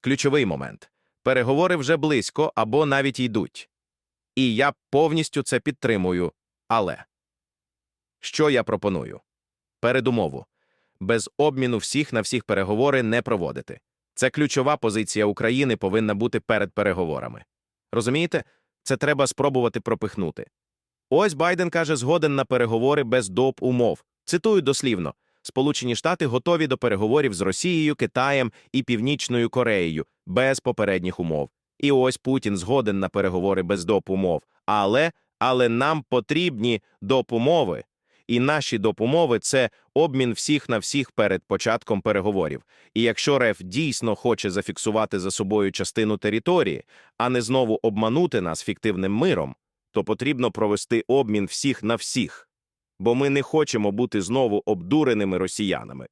Ключовий момент. Переговори вже близько або навіть йдуть. І я повністю це підтримую. Але що я пропоную? Передумову. Без обміну всіх на всіх переговори не проводити. Це ключова позиція України повинна бути перед переговорами. Розумієте? Це треба спробувати пропихнути. Ось Байден каже, згоден на переговори без доп умов. Цитую дослівно: Сполучені Штати готові до переговорів з Росією, Китаєм і Північною Кореєю без попередніх умов. І ось Путін згоден на переговори без доп умов. Але, але нам потрібні допумови. І наші допумови це обмін всіх на всіх перед початком переговорів. І якщо РФ дійсно хоче зафіксувати за собою частину території, а не знову обманути нас фіктивним миром, то потрібно провести обмін всіх на всіх. Бо ми не хочемо бути знову обдуреними росіянами.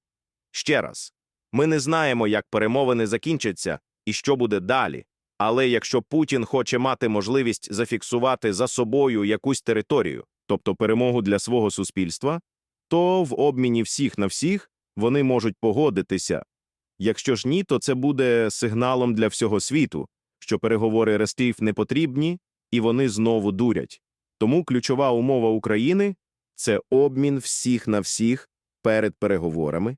Ще раз, ми не знаємо, як перемовини закінчаться і що буде далі. Але якщо Путін хоче мати можливість зафіксувати за собою якусь територію, тобто перемогу для свого суспільства, то в обміні всіх на всіх вони можуть погодитися. Якщо ж ні, то це буде сигналом для всього світу, що переговори Рестів не потрібні і вони знову дурять. Тому ключова умова України це обмін всіх на всіх перед переговорами.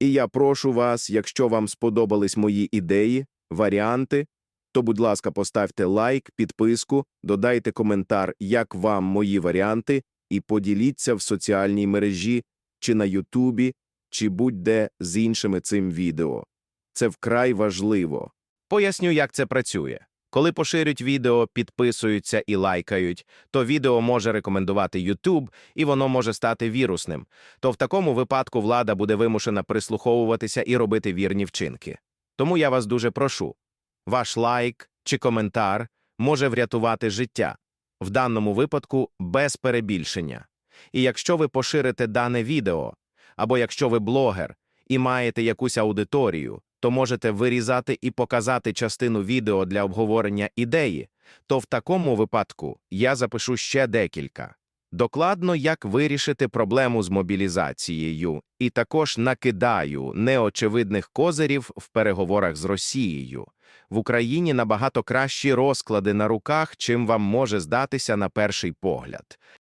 І я прошу вас, якщо вам сподобались мої ідеї, варіанти, то, будь ласка, поставте лайк, підписку, додайте коментар, як вам мої варіанти, і поділіться в соціальній мережі чи на Ютубі, чи будь-де з іншими цим відео. Це вкрай важливо. Поясню, як це працює. Коли поширюють відео, підписуються і лайкають, то відео може рекомендувати YouTube, і воно може стати вірусним. То в такому випадку влада буде вимушена прислуховуватися і робити вірні вчинки. Тому я вас дуже прошу. Ваш лайк чи коментар може врятувати життя, в даному випадку без перебільшення. І якщо ви поширите дане відео, або якщо ви блогер і маєте якусь аудиторію, то можете вирізати і показати частину відео для обговорення ідеї, то в такому випадку я запишу ще декілька. Докладно, як вирішити проблему з мобілізацією, і також накидаю неочевидних козирів в переговорах з Росією. В Україні набагато кращі розклади на руках, чим вам може здатися на перший погляд.